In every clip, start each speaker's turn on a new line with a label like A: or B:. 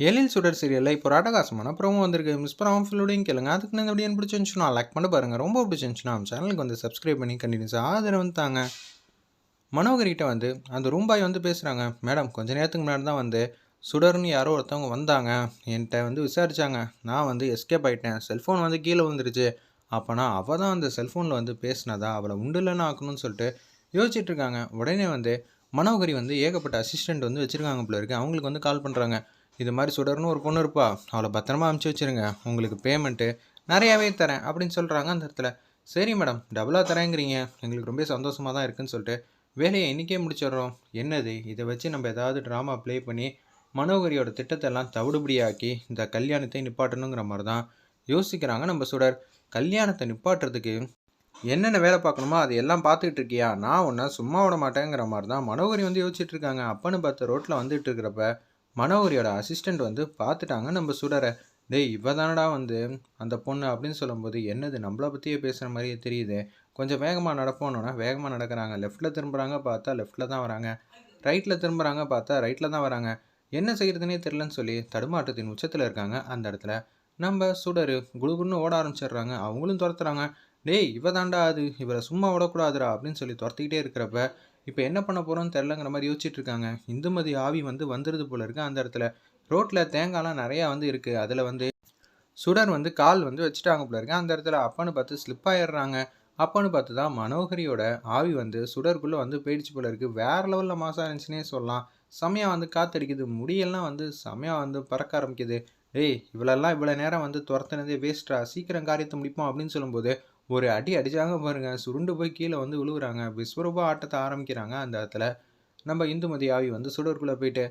A: எழில் சுடர் சீரியலில் இப்போ ஒரு அட்டகாசமான ப்ரோமோ வந்திருக்கு. மிஸ் பண்ணாமல் ஃபுல்லோடையும் கேளுங்க. அதுக்கு இந்த வீடியோ பிடிச்சிருந்துச்சுன்னா லைக் பண்ணி பாருங்கள் ரொம்ப பிடிச்சிருந்துச்சுன்னா நம்ம சேனலுக்கு வந்து சப்ஸ்கிரைப் பண்ணி கண்டினியூஸாக ஆதரவு தாங்க. மனோகரிகிட்ட வந்து அந்த ரூம்பாய் வந்து பேசுகிறாங்க மேடம் கொஞ்ச நேரத்துக்கு முன்னாடி தான் வந்து சுடர்னு யாரோ ஒருத்தவங்க வந்தாங்க. என்கிட்ட வந்து விசாரித்தாங்க நான் வந்து எஸ்கேப் ஆகிட்டேன் செல்ஃபோன் வந்து கீழே வந்துருச்சு அப்போனா அவள் தான் அந்த செல்ஃபோனில் வந்து பேசினதா? அவளை உண்டுலன்னு ஆக்கணும்னு சொல்லிட்டு யோசிச்சுட்டு இருக்காங்க. உடனே வந்து மனோகரி வந்து ஏகப்பட்ட அசிஸ்டண்ட் வந்து வச்சுருக்காங்க போல இருக்கு. அவங்களுக்கு வந்து கால் பண்ணுறாங்க இது மாதிரி சுடர்னு ஒரு பொண்ணு இருப்பா. அவளை பத்திரமா அமுச்சு வச்சுருங்க. உங்களுக்கு பேமெண்ட்டு நிறையாவே தரேன் அப்படின்னு சொல்கிறாங்க அந்த இடத்துல. சரி மேடம் டபுளாக தரேங்கிறீங்க. எங்களுக்கு ரொம்ப சந்தோஷமாக தான் இருக்குன்னு சொல்லிட்டு வேலையை இன்றைக்கே முடிச்சிடுறோம். என்னது? இதை வச்சு நம்ம ஏதாவது ட்ராமா ப்ளே பண்ணி மனோகரியோட திட்டத்தெல்லாம் தவிடுபடியாக்கி இந்த கல்யாணத்தை நிப்பாட்டணுங்கிற மாதிரி தான் யோசிக்கிறாங்க நம்ம சுடர். கல்யாணத்தை நிப்பாட்டுறதுக்கு என்னென்ன வேலை பார்க்கணுமோ அது எல்லாம் பார்த்துக்கிட்டு இருக்கியா? நான் ஒன்றா சும்மா விட மாட்டேங்கிற மாதிரி தான் மனோகரி வந்து யோசிச்சுட்டு இருக்காங்க. அப்பன்னு பார்த்து ரோட்டில் வந்துட்டு இருக்கிறப்ப மனோகரியோட அசிஸ்டண்ட் வந்து பார்த்துட்டாங்க. நம்ம சுடரை டேய் இவ தானடா வந்து அந்த பொண்ணு அப்படின்னு சொல்லும்போது என்னது நம்மளை பற்றியே பேசுகிற மாதிரியே தெரியுது. கொஞ்சம் வேகமாக நடப்போனோன்னா வேகமாக நடக்கிறாங்க. லெஃப்ட்டில் திரும்புகிறாங்க பார்த்தா லெஃப்ட்டில் தான் வராங்க. ரைட்டில் திரும்புகிறாங்க பார்த்தா ரைட்டில் தான் வராங்க. என்ன செய்கிறதுனே தெரிலன்னு சொல்லி தடுமாற்றத்தின் உச்சத்தில் இருக்காங்க. அந்த இடத்துல நம்ம சுடர் குடுகுடுன்னு ஓட ஆரம்பிச்சிடுறாங்க. அவங்களும் துரத்துறாங்க. டேய் இவ தாண்டா அது. இவரை சும்மா விடக்கூடாதுடா அப்படின்னு சொல்லி துரத்திக்கிட்டே இருக்கிறப்ப இப்போ என்ன பண்ண போகிறோம்னு தெரிலங்கிற மாதிரி யோசிச்சுட்டு இருக்காங்க. இந்துமதி ஆவி வந்து வந்துடுது போல இருக்குது அந்த இடத்துல. ரோட்டில் தேங்காய்லாம் நிறையா வந்து இருக்குது அதில் வந்து சுடர் வந்து கால் வந்து வச்சுட்டாங்க போல இருக்கு. அந்த இடத்துல அப்பன்னு பார்த்து ஸ்லிப் ஆயிடுறாங்க. அப்பன்னு பார்த்து தான் மனோகரியோட ஆவி வந்து சுடருக்குள்ளே வந்து போயிடுச்சு போல இருக்குது வேற லெவலில் மாசாக இருந்துச்சுன்னே சொல்லலாம். செமையாக வந்து காத்தடிக்குது. முடியெல்லாம் வந்து செமையாக வந்து பறக்க ஆரம்பிக்குது. டேய் இவ்வளோலாம் இவ்வளோ நேரம் வந்து துரத்துனதே வேஸ்ட்டாக சீக்கிரம் காரியத்தை முடிப்போம் அப்படின்னு சொல்லும்போது ஒரு அடி அடிச்சாங்க பாருங்க. சுருண்டு போய் கீழே வந்து விழுவுறாங்க. விஸ்வரூபா ஆட்டத்தை ஆரம்பிக்கிறாங்க அந்த இடத்துல. நம்ம இந்துமதி ஆவி வந்து சுடருக்குள்ளே போயிட்டு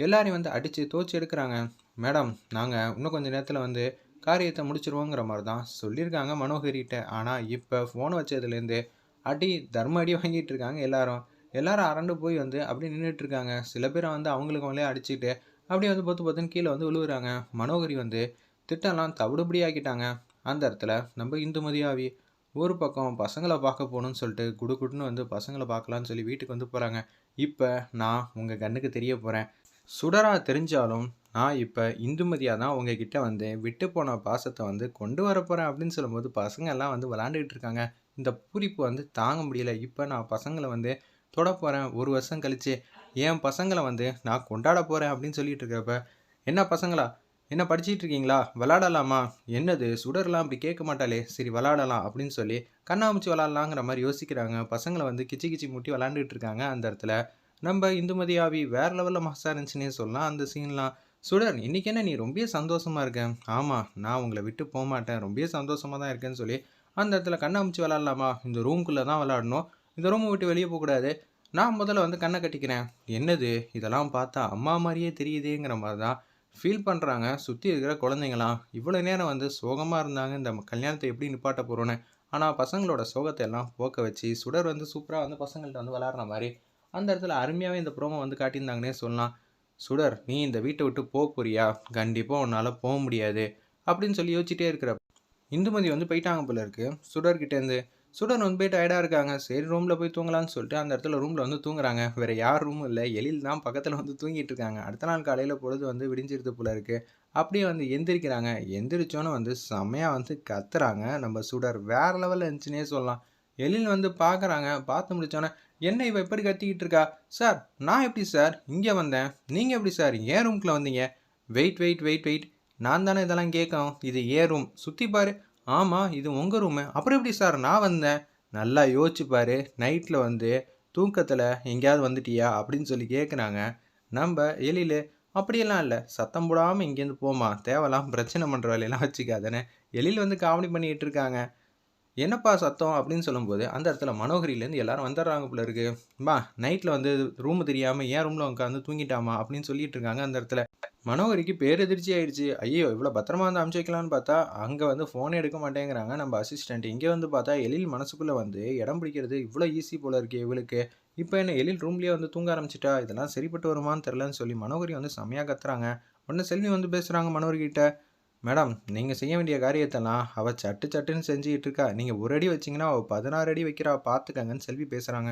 A: எல்லாரையும் வந்து அடித்து தோச்சு எடுக்கிறாங்க. மேடம் நாங்கள் இன்னும் கொஞ்சம் நேரத்தில் வந்து காரியத்தை முடிச்சிருவோங்கிற மாதிரி தான் சொல்லியிருக்காங்க மனோகரிகிட்ட. ஆனால் இப்போ ஃபோனை வச்சதுலேருந்து அடி தர்ம அடி வாங்கிட்டு இருக்காங்க எல்லாரும். எல்லாரும் அரண்டு போய் வந்து அப்படியே நின்றுட்டு இருக்காங்க. சில பேரை வந்து அவங்களுக்கு அவங்களே அடிச்சுட்டு அப்படியே வந்து பொத்து பொத்துன்னு கீழே வந்து விழுகுறாங்க மனோகரி வந்து திட்டம்லாம் தவிடுபடி ஆக்கிட்டாங்க அந்த இடத்துல நம்ம இந்துமதியாவி ஒரு பக்கம் பசங்களை பார்க்க போகணும்னு சொல்லிட்டு குடு குடுன்னு வந்து பசங்களை பார்க்கலான்னு சொல்லி வீட்டுக்கு வந்து போகிறாங்க இப்போ நான் உங்கள் கண்ணுக்கு தெரிய போகிறேன் சுடரா தெரிஞ்சாலும் நான் இப்போ இந்துமதியாக தான் உங்ககிட்ட வந்து விட்டு போன பாசத்தை வந்து கொண்டு வர போகிறேன் அப்படின்னு சொல்லும்போது பசங்க எல்லாம் வந்து விளாண்டுக்கிட்டு இருக்காங்க. இந்த பூரிப்பு வந்து தாங்க முடியல. இப்போ நான் பசங்களை வந்து தொட போகிறேன் ஒரு வருஷம் கழிச்சு என் பசங்களை வந்து நான் கொண்டாட போகிறேன் அப்படின்னு சொல்லிட்டு இருக்கிறப்ப என்ன பசங்களா? என்ன படிச்சுட்டு இருக்கீங்களா? விளாடலாமா என்னது? சுடர்லாம் அப்படி கேட்க மாட்டாளே. சரி விளாடலாம் அப்படின்னு சொல்லி கண்ணாமூச்சி விளாட்லாங்கிற மாதிரி யோசிக்கிறாங்க. பசங்களை வந்து கிச்சி கிச்சி முட்டி விளாண்டுட்டு இருக்காங்க அந்த இடத்துல. நம்ம இந்துமதி ஆவி வேற லெவலில் மாசா இருந்துச்சுன்னே சொல்லலாம். அந்த சீன்லாம் சுடர் இன்னைக்கு என்ன நீ ரொம்ப சந்தோஷமா இருக்க? ஆமாம் நான் உங்களை விட்டு போக மாட்டேன். ரொம்ப சந்தோஷமாக தான் இருக்கேன்னு சொல்லி அந்த இடத்துல கண்ணாமூச்சி விளாட்லாமா இந்த ரூம்குள்ளே தான் விளாடணும் இந்த ரூமை விட்டு வெளியே போகக்கூடாது நான் முதல்ல வந்து கண்ணை கட்டிக்கிறேன். என்னது? இதெல்லாம் பார்த்தா அம்மா மாதிரியே தெரியுதேங்கிற மாதிரி தான் ஃபீல் பண்ணுறாங்க சுற்றி இருக்கிற குழந்தைங்களாம் இவ்வளோ நேரம் வந்து சோகமாக இருந்தாங்க. இந்த கல்யாணத்தை எப்படி நிப்பாட்ட போகிறோன்னு ஆனால் பசங்களோட சோகத்தை எல்லாம் போக்க வச்சு சுடர் வந்து சூப்பராக வந்து பசங்கள்ட்ட வந்து விளாட்ற மாதிரி அந்த இடத்துல அருமையாகவே இந்த ப்ரோமோ வந்து காட்டியிருந்தாங்கன்னே சொல்லலாம். சுடர் நீ இந்த வீட்டை விட்டு போக போறியா? கண்டிப்பாக உன்னால் போக முடியாது. அப்படின்னு சொல்லி யோசிச்சுட்டே இருக்கிற இந்துமதி வந்து போயிட்டாங்க போல இருக்குது சுடர்கிட்டேருந்து சுடர் வந்து போய் டயர்டாக இருக்காங்க. சரி ரூமில் போய் தூங்கலாம்னு சொல்லிட்டு அந்த இடத்துல ரூமில் வந்து தூங்குறாங்க. வேறு யார் ரூமும் இல்லை. எழில் தான் பக்கத்தில் வந்து தூங்கிட்டு இருக்காங்க. அடுத்த நாள் காலையில் பொழுது வந்து விடிஞ்சிருது போல இருக்குது அப்படியே வந்து எந்திரிக்கிறாங்க. எந்திரிச்சோன்னு வந்து செம்மையாக வந்து கத்துறாங்க. நம்ம சுடர் வேறு லெவலில் இருந்துச்சுன்னே சொல்லலாம். எழில் வந்து பார்க்குறாங்க பார்த்து முடிச்சோன்னே என்ன இவ எப்படி கத்திக்கிட்டு இருக்கா? சார் நான் எப்படி சார்? இங்கே வந்தேன். நீங்கள் எப்படி சார்? ஏன் ரூம்குள்ளே வந்தீங்க? வெயிட் வெயிட் வெயிட் வெயிட் நான் தானே இதெல்லாம் கேட்கும் இது ஏ ரூம் சுற்றி பாரு. ஆமாம் இது உங்கள் ரூமு அப்புறம் எப்படி சார் நான் வந்தேன். நல்லா யோசிச்சு நைட்டில் வந்து தூக்கத்தில் எங்கேயாவது வந்துட்டியா? அப்படின்னு சொல்லி கேட்குறாங்க நம்ம எழில் அப்படியெல்லாம் இல்லை. சத்தம் போடாமல் இங்கேருந்து போமா தேவலாம் பிரச்சனை பண்ணுற வேலையெல்லாம் வச்சுக்காதானே எழில் வந்து காமெடி பண்ணிகிட்டு இருக்காங்க. என்னப்பா சத்தம் அப்படின்னு சொல்லும்போது அந்த இடத்துல மனோகரியிலேருந்து எல்லாரும் வந்துடுறாங்க போல இருக்கு. மா நைட்டில் வந்து ரூம் தெரியாமல் ஏன் ரூமில் உட்காந்து தூங்கிட்டாமா அப்படின்னு சொல்லிட்டு இருக்காங்க அந்த இடத்துல. மனோகரிக்கு பேரெதிர்ச்சி ஆயிடுச்சு. ஐயோ இவ்வளோ பத்திரமா வந்து அமுச்சு வைக்கலான்னு பார்த்தா அங்கே வந்து ஃபோனே எடுக்க மாட்டேங்கிறாங்க நம்ம அசிஸ்டண்ட் இங்கே வந்து பார்த்தா எழில் மனசுக்குள்ளே வந்து இடம் பிடிக்கிறது இவ்வளோ ஈஸி போல இருக்கே இவளுக்கு. இப்போ என்ன எழில் ரூம்லேயே வந்து தூங்க ஆரம்பிச்சிட்டா? இதெல்லாம் சரிப்பட்டு வருமான்னு தெரிலன்னு சொல்லி மனோகரி வந்து செம்மையாக கத்துறாங்க. உடனே செல்வி வந்து பேசுகிறாங்க மனோகரிக்கிட்ட மேடம் நீங்கள் செய்ய வேண்டிய காரியத்தெல்லாம் அவள் சட்டு சட்டுன்னு செஞ்சுக்கிட்டு இருக்கா. நீங்கள் ஒரு அடி வச்சிங்கன்னா அவள் பதினாறு அடி வைக்கிறா பார்த்துக்கங்கன்னு செல்வி பேசுகிறாங்க